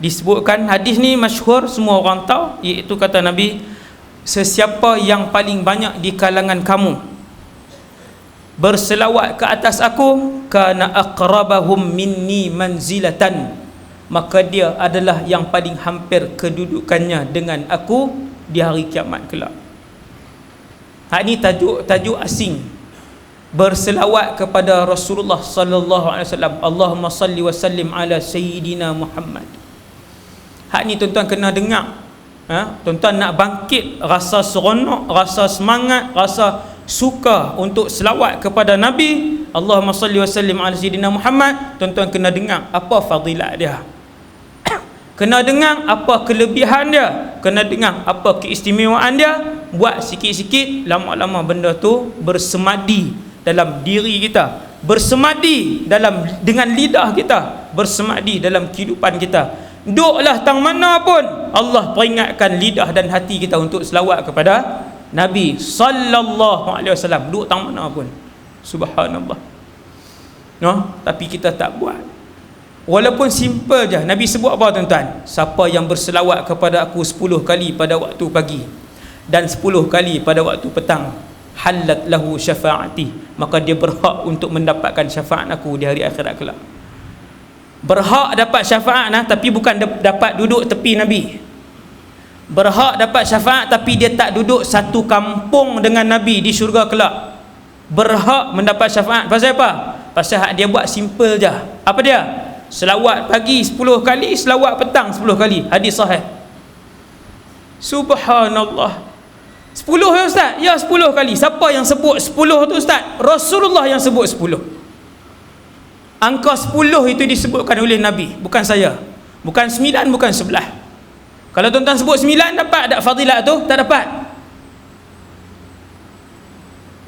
disebutkan hadis ni masyhur semua orang tahu iaitu kata Nabi sesiapa yang paling banyak di kalangan kamu berselawat ke atas aku kana aqrabahum minni manzilatan. Maka dia adalah yang paling hampir kedudukannya dengan aku di hari kiamat kelak. Hak ni tajuk tajuk asing. Berselawat kepada Rasulullah sallallahu alaihi wasallam Allahumma salli wa sallim ala sayyidina Muhammad hak ni tuan-tuan kena dengar. Ha? tuan-tuan nak bangkit rasa seronok rasa semangat rasa suka untuk selawat kepada Nabi Allahumma salli wa sallim ala sayyidina Muhammad tuan-tuan kena dengar apa fadilat dia. Kena dengar apa kelebihan dia. Kena dengar apa keistimewaan dia. Buat sikit-sikit lama-lama benda tu bersemadi dalam diri kita. Bersemadi dalam dengan lidah kita. Bersemadi dalam kehidupan kita duklah tang mana pun. Allah peringatkan lidah dan hati kita untuk selawat kepada Nabi sallallahu alaihi wasallam. Duk tang mana pun. Subhanallah. No tapi kita tak buat. Walaupun simple je. Nabi sebut apa tuan-tuan? Siapa yang berselawat kepada aku 10 kali pada waktu pagi dan 10 kali pada waktu petang halat lahu syafaati. Maka dia berhak untuk mendapatkan syafaat aku di hari akhirat kelak berhak dapat syafaat nah tapi bukan dapat duduk tepi nabi berhak dapat syafaat tapi dia tak duduk satu kampung dengan nabi di syurga kelak berhak mendapat syafaat pasal apa pasal hak dia buat simple je apa dia selawat pagi 10 kali selawat petang 10 kali hadis sahih subhanallah Sepuluh ya Ustaz? Ya sepuluh kali. Siapa yang sebut sepuluh tu Ustaz? Rasulullah yang sebut sepuluh. Angka sepuluh itu disebutkan oleh Nabi. Bukan saya. Bukan sembilan, bukan sebelah. Kalau tuan-tuan sebut sembilan, dapat tak fadilat tu? Tak dapat.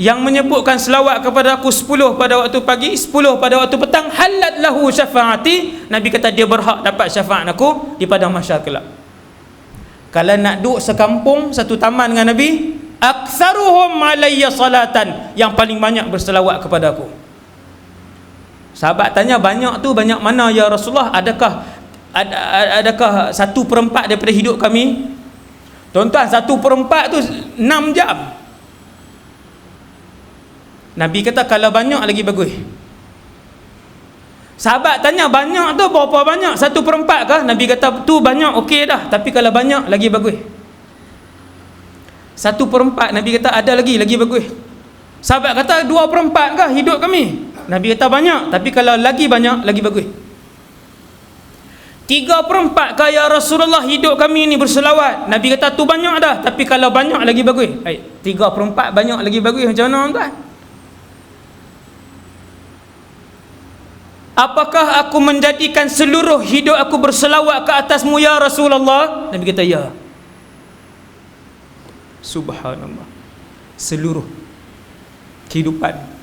Yang menyebutkan selawat kepada aku sepuluh pada waktu pagi, sepuluh pada waktu petang, halat lahu syafaati. Nabi kata dia berhak dapat syafaat aku di padang masyarakat kelak kalau nak duduk sekampung satu taman dengan Nabi aktsaruhum alayya salatan yang paling banyak berselawat kepada aku sahabat tanya banyak tu banyak mana ya Rasulullah adakah ad, adakah satu perempat daripada hidup kami tuan-tuan satu perempat tu enam jam Nabi kata kalau banyak lagi bagus Sahabat tanya banyak tu berapa banyak? Satu perempat kah? Nabi kata tu banyak okey dah. Tapi kalau banyak lagi bagus. Satu perempat Nabi kata ada lagi lagi bagus. Sahabat kata dua perempat kah hidup kami? Nabi kata banyak. Tapi kalau lagi banyak lagi bagus. Tiga perempat kah ya Rasulullah hidup kami ni berselawat? Nabi kata tu banyak dah. Tapi kalau banyak lagi bagus. Hai, tiga perempat banyak lagi bagus macam mana tuan? Apakah aku menjadikan seluruh hidup aku berselawat ke atasmu ya Rasulullah? Nabi kata ya. Subhanallah. Seluruh kehidupan.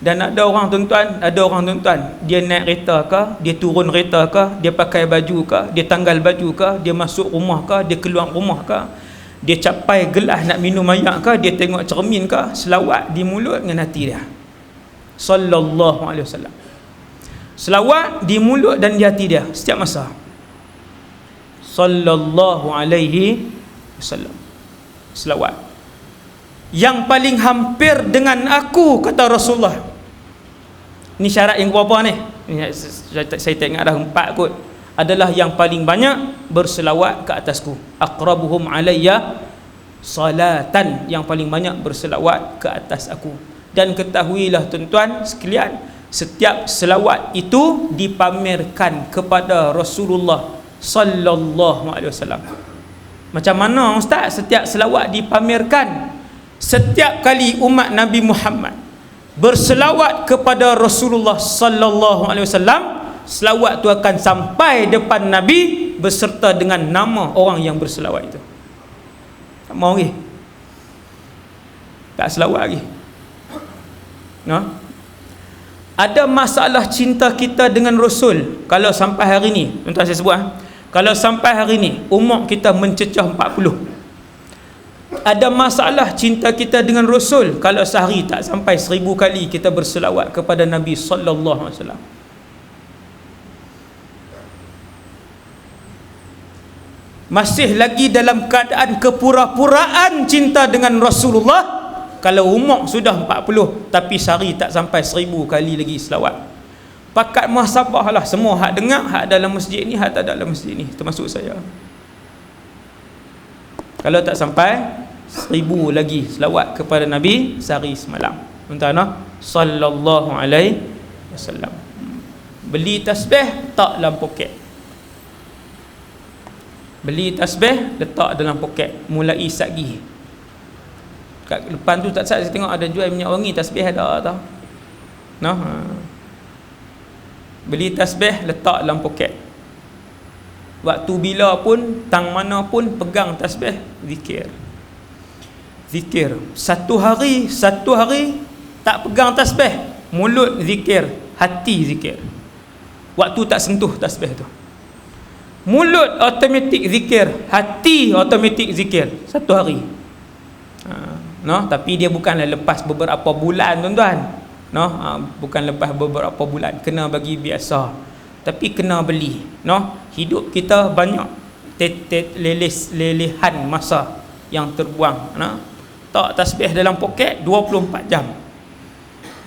Dan ada orang tuan-tuan, ada orang tuan-tuan, dia naik kereta ke, dia turun kereta ke, dia pakai baju ke, dia tanggal baju ke, dia masuk rumah ke, dia keluar rumah ke, dia capai gelas nak minum air ke, dia tengok cermin ke, selawat di mulut dengan hati dia. Sallallahu alaihi wasallam. Selawat di mulut dan di hati dia setiap masa. Sallallahu alaihi wasallam. Selawat. Yang paling hampir dengan aku kata Rasulullah ni syarat yang berapa ni. Saya tak ingat dah empat kot. Adalah yang paling banyak berselawat ke atasku. Aqrabuhum alayya salatan. Yang paling banyak berselawat ke atas aku. Dan ketahuilah tuan-tuan sekalian setiap selawat itu dipamerkan kepada Rasulullah sallallahu alaihi wasallam. Macam mana ustaz setiap selawat dipamerkan? Setiap kali umat Nabi Muhammad berselawat kepada Rasulullah sallallahu alaihi wasallam, selawat itu akan sampai depan Nabi beserta dengan nama orang yang berselawat itu. Tak mau lagi. Tak selawat lagi. No? ada masalah cinta kita dengan Rasul kalau sampai hari ni tuan-tuan saya sebut ha? kalau sampai hari ni umur kita mencecah 40 ada masalah cinta kita dengan Rasul. Kalau sehari tak sampai seribu kali kita berselawat kepada Nabi Sallallahu Alaihi Wasallam. Masih lagi dalam keadaan kepura-puraan cinta dengan Rasulullah. Kalau umur sudah 40 tapi sehari tak sampai 1000 kali lagi selawat. Pakat muhasabah lah. Semua hak dengar hak dalam masjid ni hak tak dalam masjid ni. Termasuk saya. Kalau tak sampai 1000 lagi selawat kepada Nabi sehari semalam. Tuan-tuan sallallahu alaihi wasallam. Beli tasbih tak dalam poket. Beli tasbih letak dalam poket. Mulai sagi. Kat depan tu tak saya tengok ada jual minyak wangi tasbih ada tau. Noh ha. beli tasbih letak dalam poket. Waktu bila pun tang mana pun pegang tasbih zikir zikir. Satu hari satu hari tak pegang tasbih mulut zikir hati zikir. Waktu tak sentuh tasbih tu. Mulut automatik zikir hati automatik zikir. Satu hari. Ha, no? Tapi dia bukanlah lepas beberapa bulan tuan-tuan. No? Ha, bukan lepas beberapa bulan. Kena bagi biasa. Tapi kena beli. No? Hidup kita banyak tet lelis lelehan masa yang terbuang. No tak tasbih dalam poket 24 jam.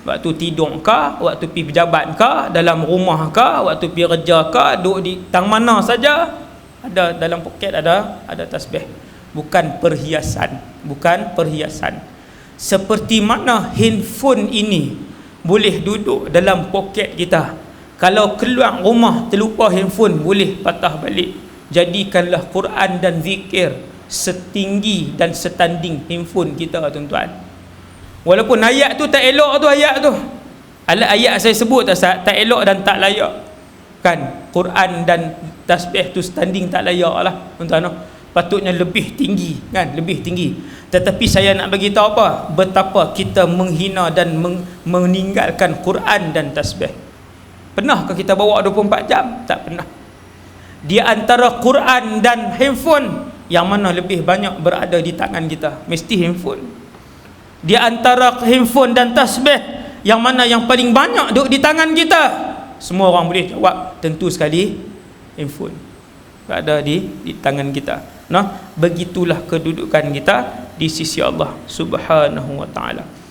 Waktu tidur ke waktu pergi pejabat ke dalam rumah ke waktu pergi kerja ke duduk di tang mana saja ada dalam poket ada ada tasbih. Bukan perhiasan bukan perhiasan. Seperti mana handphone ini boleh duduk dalam poket kita? Kalau keluar rumah terlupa handphone boleh patah balik. Jadikanlah Quran dan zikir setinggi dan setanding handphone kita tuan-tuan Walaupun ayat tu tak elok tu ayat tu. Alat ayat saya sebut tak, tak elok dan tak layak. Kan? Quran dan tasbih tu standing tak layak lah. Tuan-tuan. Patutnya lebih tinggi. kan? Lebih tinggi. Tetapi saya nak bagi tahu apa? Betapa kita menghina dan meng meninggalkan Quran dan tasbih. Pernahkah kita bawa 24 jam? Tak pernah. Di antara Quran dan handphone yang mana lebih banyak berada di tangan kita? Mesti handphone. Di antara handphone dan tasbih yang mana yang paling banyak duduk di tangan kita semua orang boleh jawab tentu sekali handphone ada di di tangan kita. Nah begitulah kedudukan kita di sisi Allah Subhanahu wa taala